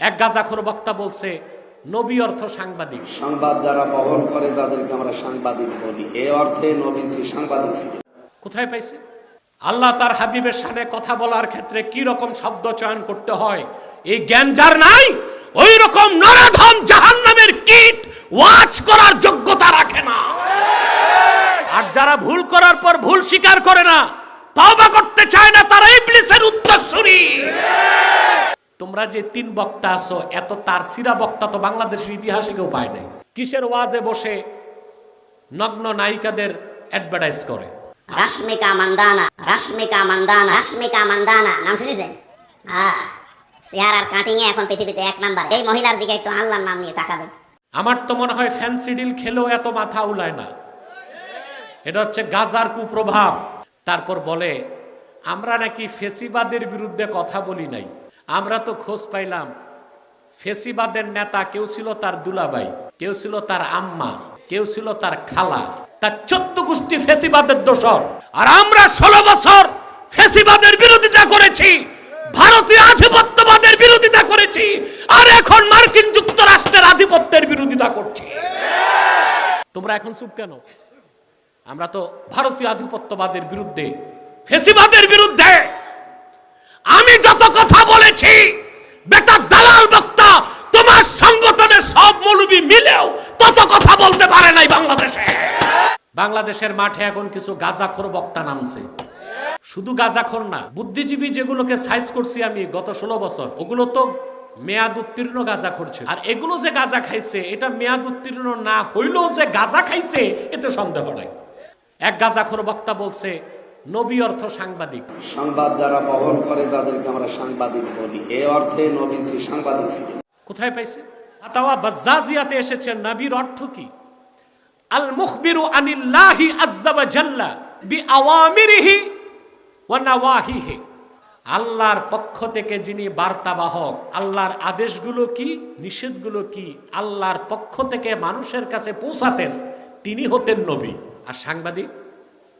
এক গাজাখোর বক্তা বলছে নবী অর্থ সাংবাদিক। সংবাদ যারা বহন করে তাদেরকে আমরা সাংবাদিক বলি। এ অর্থে নবীজি সাংবাদিক ছিলেন। কোথায় পাইছে? আল্লাহ তার হাবিবের সামনে কথা বলার ক্ষেত্রে কি রকম শব্দ চয়ন করতে হয় এই জ্ঞান যার নাই ওই রকম নরাধম জাহান্নামের কীট ওয়াচ করার যোগ্যতা রাখে না। আর যারা ভুল করার পর ভুল স্বীকার করে না তওবা করতে চায় না তারা ইবলিসের উত্তরসূরি। তোমরা যে তিন বক্তা আছো এত তার সিরা বক্তা তো বাংলাদেশের ইতিহাসে কেউ পায় নাই। কিসের ওয়াজে বসে নগ্ন নায়িকাদের অ্যাডভার্টাইজ করে? রাশ্মিকা মান্দানা রাশ্মিকা মান্দানা রাশ্মিকা মান্দানা নাম শুনেছেন? হ্যাঁ চেয়ার আর কাটিং এ এখন পৃথিবীতে এক নাম্বার। এই মহিলার দিকে একটু আল্লাহর নাম নিয়ে তাকাবেন। আমার তো মনে হয় ফ্যান্সি ডিল খেলেও এত মাথা উলায় না। এটা হচ্ছে গাজার কুপ্রভাব। তারপর বলে আমরা নাকি ফেসিবাদের বিরুদ্ধে কথা বলি নাই। আমরা তো খোঁজ পাইলাম, ফেসিবাদের নেতা কেউ ছিল তার দুলাবাই কেউ ছিল তার আম্মা, কেউ ছিল তার খালা, তার চোদ্দ গোষ্ঠী ফেসিবাদের দোষর। আর আমরা ষোলো বছর ফেসিবাদের বিরোধিতা করেছি, ভারতীয় আধিপত্যবাদের বিরোধিতা করেছি, আর এখন মার্কিন যুক্তরাষ্ট্রের আধিপত্যের বিরোধিতা করছি। তোমরা এখন চুপ কেন? আমরা তো ভারতীয় আধিপত্যবাদের বিরুদ্ধে, ফেসিবাদের বিরুদ্ধে আমি যত কথা বলেছি, বেটা দালাল বক্তা, তোমার সংগঠনের সব মৌলবি মিলেও তত কথা বলতে পারে নাই বাংলাদেশে। বাংলাদেশের মাঠে এখন কিছু গাজাখোর বক্তা নামছে। শুধু গাজাখোর না, বুদ্ধিজীবী যেগুলোকে সাইজ করছি আমি গত ষোলো বছর, ওগুলো তো মেয়াদ উত্তীর্ণ গাজা করছে আর এগুলো যে গাজা খাইছে, এটা মেয়াদ উত্তীর্ণ না হইলেও যে গাজা খাইছে, এতে সন্দেহ নাই। এক গাজাখোর বক্তা বলছে নবী অর্থ সাংবাদিক। সংবাদ যারা বহন করে তাদেরকে আমরা সাংবাদিক বলি। এ অর্থে নবীজি সাংবাদিক ছিলেন। কোথায় পাইছে? আতাওয়া বাজ্জাজিয়াতে এসেছে। নবীর অর্থ কি? আল মুখবিরু আনিল্লাহি আজ্জা ওয়া জাল্লা বি আওয়ামিরিহি ওয়া নাওয়াহিহি। আল্লাহর পক্ষ থেকে যিনি বার্তাবাহক আল্লাহর আদেশগুলো কি? নিষেধগুলো কি? আল্লাহর পক্ষ থেকে মানুষের কাছে পৌঁছাতেন তিনি হতেন নবী। আর সাংবাদিক?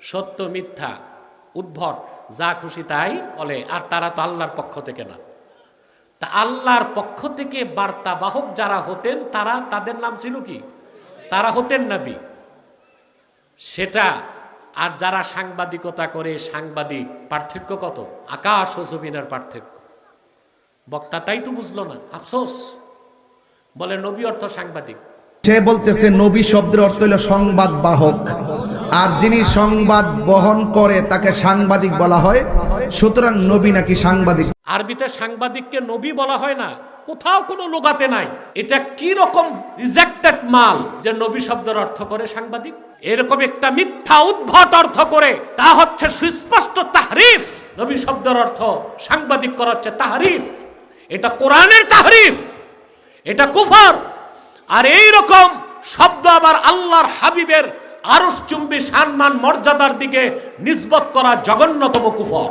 সত্য মিথ্যা। উদ্ভট, যা খুশি তাই বলে, আর তারা তো আল্লাহর পক্ষ থেকে না। তা আল্লাহর পক্ষ থেকে বার্তাবাহক যারা হতেন, তারা তাদের নাম ছিল কি? তারা হতেন নবী। সেটা, আর যারা সাংবাদিকতা করে, সাংবাদিক, পার্থক্য কত? আকাশ ও জমিনের পার্থক্য। বক্তা তাই তো বুঝলো না, আফসোস। বলে, নবী অর্থ সাংবাদিক। সে বলতেছে, নবী শব্দের অর্থ হইল সংবাদ বাহক আর যিনি সংবাদ বহন করে তাকে সাংবাদিক বলা হয়, সুতরাং নবী নাকি সাংবাদিক। আরবিতে সাংবাদিককে নবী বলা হয় না, কোথাও কোনো লোগাতে নাই। এটা কি রকম রিজেক্টেড মাল যে নবী শব্দের অর্থ করে সাংবাদিক? এরকম একটা মিথ্যা উদ্ভট অর্থ করে, তা হচ্ছে সুস্পষ্ট তাহরিফ। নবী শব্দের অর্থ সাংবাদিক করা হচ্ছে তাহরিফ। এটা কোরআনের তাহরিফ, এটা কুফর। আর এই রকম শব্দ আবার আল্লাহর হাবিবের আরস চুম্বি সম্মান মর্যাদার দিকে নিসবত করা জঘন্যতম কুফর।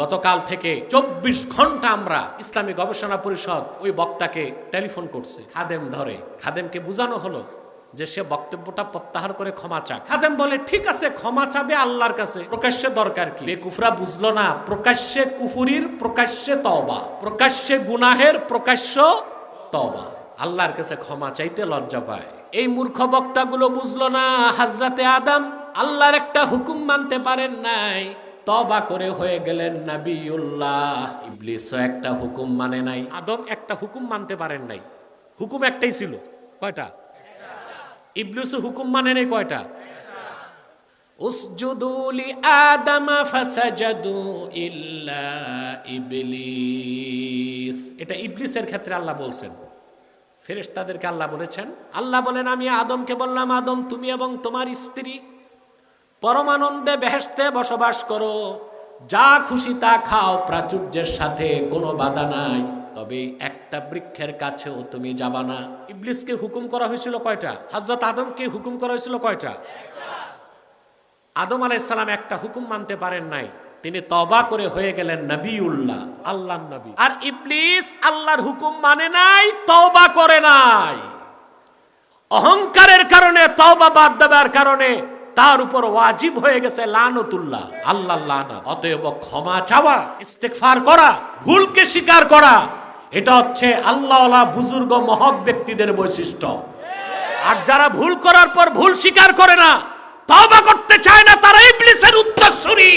গতকাল থেকে চব্বিশ ঘণ্টা আমরা ইসলামী গবেষণা পরিষদ ওই বক্তাকে টেলিফোন করছে। খাদেম ধরে। খাদেমকে বোঝানো হলো যে সে বক্তব্যটা প্রত্যাহার করে ক্ষমা চাক। খাদেম বলে, ঠিক আছে, ক্ষমা চাবে আল্লাহর কাছে। প্রকাশ্যে দরকার কি? বেকুফরা বুঝলো না। প্রকাশ্যে কুফুরির প্রকাশ্যে তবা প্রকাশ্যে গুনাহের প্রকাশ্য তবা আল্লাহর কাছে ক্ষমা চাইতে লজ্জা পায়। এই মূর্খ বক্তাগুলো বুঝলো না, হাজরাতে আদম আল্লাহর একটা হুকুম মানতে পারেন নাই। তবা করে হয়ে গেলেন নাবিউল্লাহ। ইবলিসও একটা হুকুম মানে নাই। আদম একটা হুকুম মানতে পারেন নাই। হুকুম একটাই ছিল। কয়টা? ইবলিসও হুকুম মানে নাই কয়টা? উসজুদুলি আদম ফাসাজাদু ইল্লা ইবলিস। এটা ইবলিসের ক্ষেত্রে আল্লাহ বলছেন। ফেরেশতাদেরকে আল্লাহ বলেছেন, আল্লাহ বলেন, আমি আদমকে বললাম, আদম, তুমি এবং তোমার স্ত্রী পরমানন্দে বেহেস্তে বসবাস করো, যা খুশি তা খাও, প্রাচুর্যের সাথে কোনো বাধা নাই, তবে একটা বৃক্ষের কাছেও তুমি যাবা না। ইবলিসকে হুকুম করা হয়েছিল কয়টা? হজরত আদমকে হুকুম করা হয়েছিল কয়টা? আদম আলাইসালাম একটা হুকুম মানতে পারেন নাই। তিনি তবা করে হয়ে গেলেন নবিউল্লাহ আল্লাহ নবী। আর ইবলিস আল্লাহর হুকুম মানে নাই তবা করে নাই। অহংকারের কারণে, তওবা বাদ দেবার কারণে তার উপর ওয়াজিব হয়ে গেছে লানতুল্লাহ আল্লাহ লানা অতএব ক্ষমা চাওয়া, ইস্তেগফার করা, ভুলকে স্বীকার করা, এটা হচ্ছে আল্লাহওয়ালা বুজুর্গ মহৎ ব্যক্তিদের বৈশিষ্ট্য। আর যারা ভুল করার পর ভুল স্বীকার করে না তবা করতে চায় না তারা ইবলিসের উত্তরসূরি।